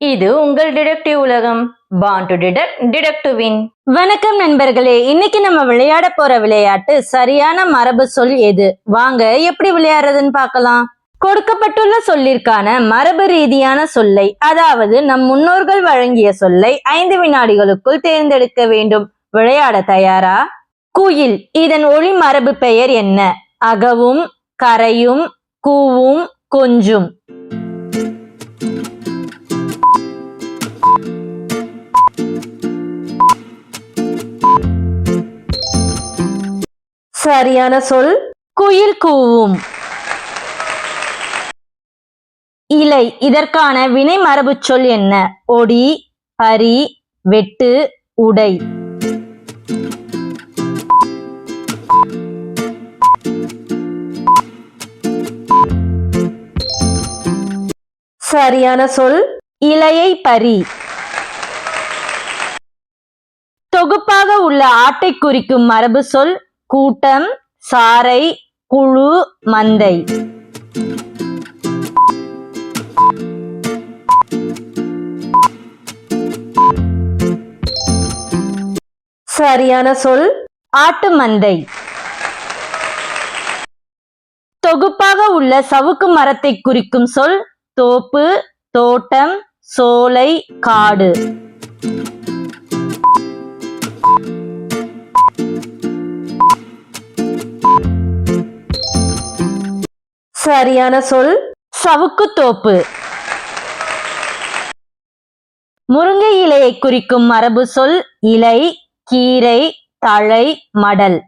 இது உங்கள் டிடெக்டிவ் உலகம். Born to detect detect win வணக்கம் நண்பர்களே இன்னைக்கு நம்ம விளையாட போற விளையாட்டு சரியான மரபு சொல் எது? வாங்க எப்படி விளையாடுறதுன்னு பார்க்கலாம். கொடுக்கப்பட்டுள்ள சொல்லிற்கான மரபு ரீதியான சொல்லை அதாவது நம் முன்னோர்கள் வழங்கிய சொல்லை ஐந்து வினாடிகளுக்குள் தேர்ந்தெடுக்க வேண்டும். விளையாட தயாரா? குயில் இதன் ஒளி மரபு பெயர் என்ன? அகவும் கரையும் கூவும் கொஞ்சும். சரியான சொல் குயில் கூவும். இலை இதற்கான வினை மரபு சொல் என்ன? ஒடி பரி வெட்டு உடை. சரியான சொல் இலையை பரி. தொகுப்பாக உள்ள ஆட்டை குறிக்கும் மரபு சொல் கூட்டம் சாறை குழு மந்தை. சரியான சொல் ஆட்டு மந்தை. தொகுப்பாக உள்ள சவுக்கு மரத்தை குறிக்கும் சொல் தோப்பு தோட்டம் சோலை காடு. சரியான சொல் சவுக்கு தோப்பு. முருங்கை இலையை குறிக்கும் மரபு சொல் இலை கீரை தழை மடல்.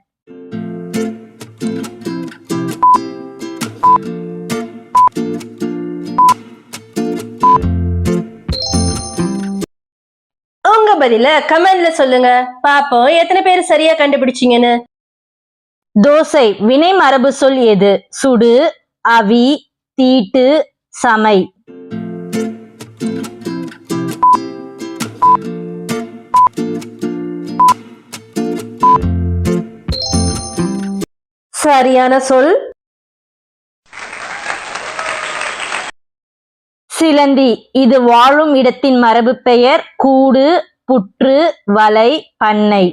உங்க பதில கமெண்ட்ல சொல்லுங்க. பாப்போம் எத்தனை பேர் சரியா கண்டுபிடிச்சீங்கன்னு. தோசை வினை மரபு சொல் எது? சுடு அவி தீட்டு சமை. சரியான சொல். சிலந்தி இது வாழும் இடத்தின் மரபு பெயர் கூடு புற்று வலை பண்ணை.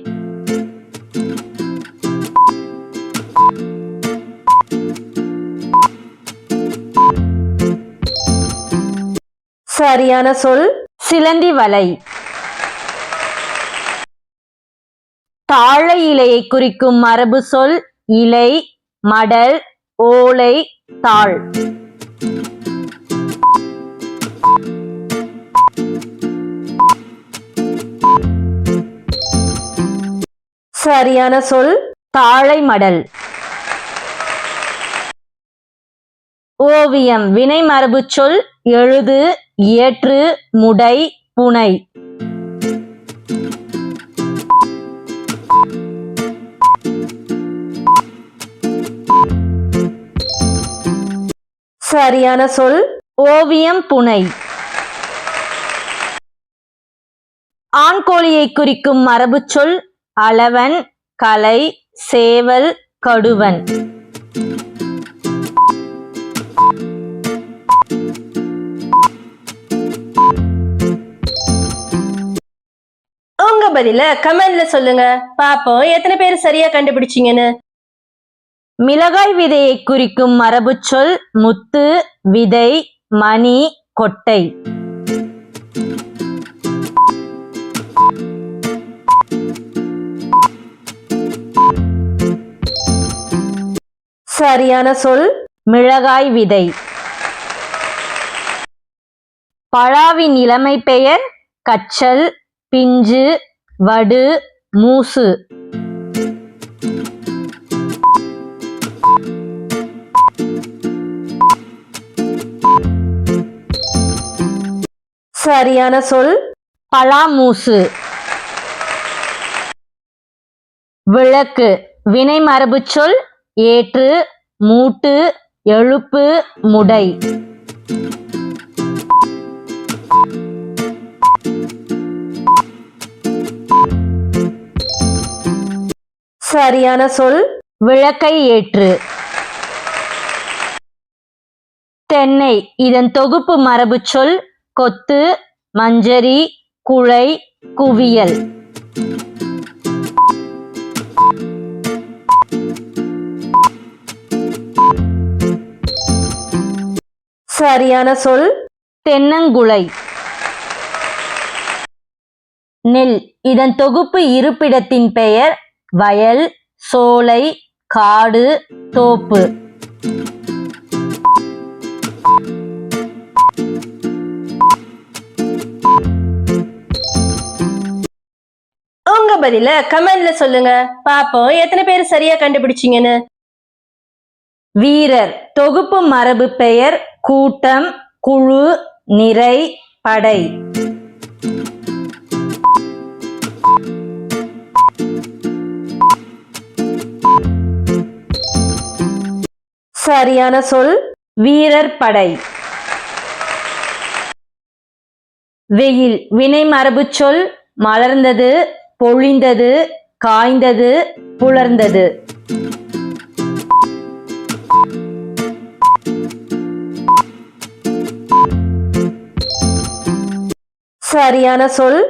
சரியான சொல் சிலந்தி வலை தாழை இலையை குறிக்கும் மரபு சொல் இலை மடல் ஓலை தாள் சரியான சொல் தாழை மடல் ஓவியம் வினை மரபு சொல் எழுது ஏற்று முடை புனை. சரியான சொல் ஓவியம் புனை. ஆண் கோழியை குறிக்கும் மரபு சொல் அளவன் கலை சேவல் கடுவன். பதில கமெண்ட்ல சொல்லுங்க. பாப்போம் எத்தனை பேர் சரியா கண்டுபிடிச்சீங்கன்னு. மிளகாய் விதையை குறிக்கும் மரபு சொல் முத்து விதை மணி கொட்டை. சரியான சொல்? மிளகாய் விதை. பழாவின் இளமை பெயர் கச்சல் பிஞ்சு வடு மூசு. சரியான சொல் பலாமூசு. விளக்கு வினை மரபு சொல் ஏற்று மூட்டு எழுப்பு முடை. சரியான சொல் விளக்கை ஏற்று. தென்னை இதன் தொகுப்பு மரபு சொல் கொத்து மஞ்சரி குழை குவியல். சரியான சொல் தென்னங்குழை. நெல் இதன் தொகுப்பு இருப்பிடத்தின் பெயர் வயல் சோலை காடு தோப்பு. உங்க பதில கமெண்ட்ல சொல்லுங்க. பாப்போம் எத்தனை பேர் சரியா கண்டுபிடிச்சீங்கன்னு. வீரர் தொகுப்பு மரபு பெயர் கூட்டம் குழு நிறை படை. சரியான சொல் வீரர் படை. வெயில் வினை மரபு சொல் மலர்ந்தது பொழிந்தது காய்ந்தது புலர்ந்தது. சரியான சொல்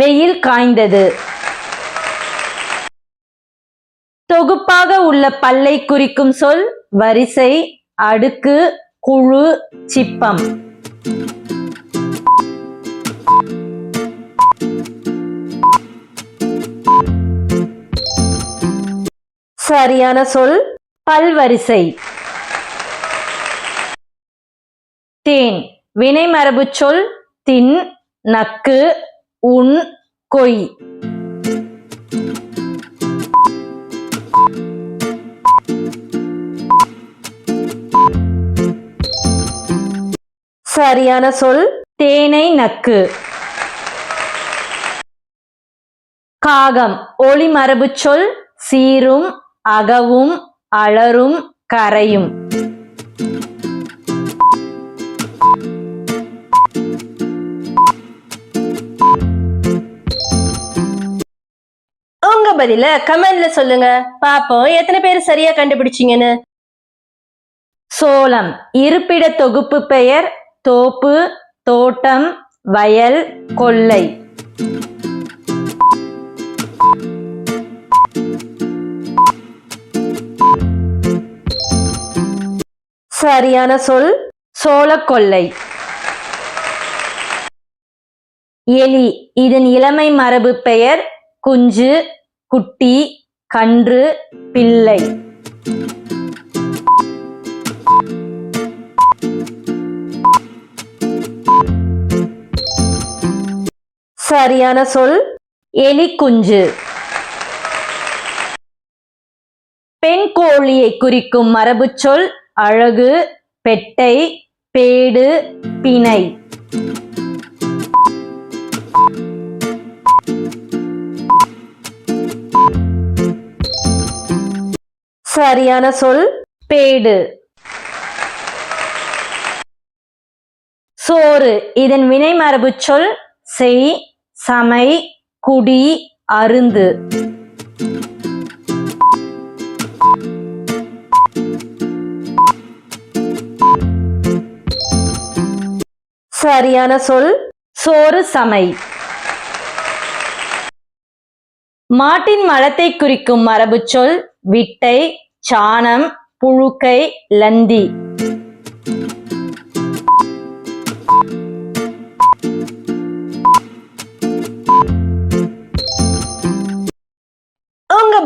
வெயில் காய்ந்தது. தொகுப்பாக உள்ள பல்லை குறிக்கும் சொல் வரிசை அடுக்கு குழு சிப்பம். சரியான சொல் பல்வரிசை. தேன் வினைமரபு சொல் தின் நக்கு உன் கொய். சரியான சொல் தேனை நக்கு. காகம் ஒளி மரபு சொல் சீரும் அகவும் அலரும் கரையும். உங்க பதில கமெண்ட்ல சொல்லுங்க. பாப்போம் எத்தனை பேர் சரியா கண்டுபிடிச்சீங்கன்னு? சோளம் இருப்பிட தொகுப்பு பெயர் தோப்பு தோட்டம் வயல் கொல்லை சரியான சொல் சோளக்கொல்லை எலி இதன் இளமை மரபு பெயர் குஞ்சு குட்டி கன்று பிள்ளை. சரியான சொல்? எலி குஞ்சு பெண் கோழியை குறிக்கும் மரபு சொல் அழகு பெட்டை பேடு பிணை. சரியான சொல்? பேடு. சோறு. இதன் வினை மரபு சொல் செய் சமை குடி அருந்து. சரியான சொல் சோறு சமை. மாட்டின் மலத்தை குறிக்கும் மரபுச்சொல் விட்டை சாணம் புழுக்கை லந்தி.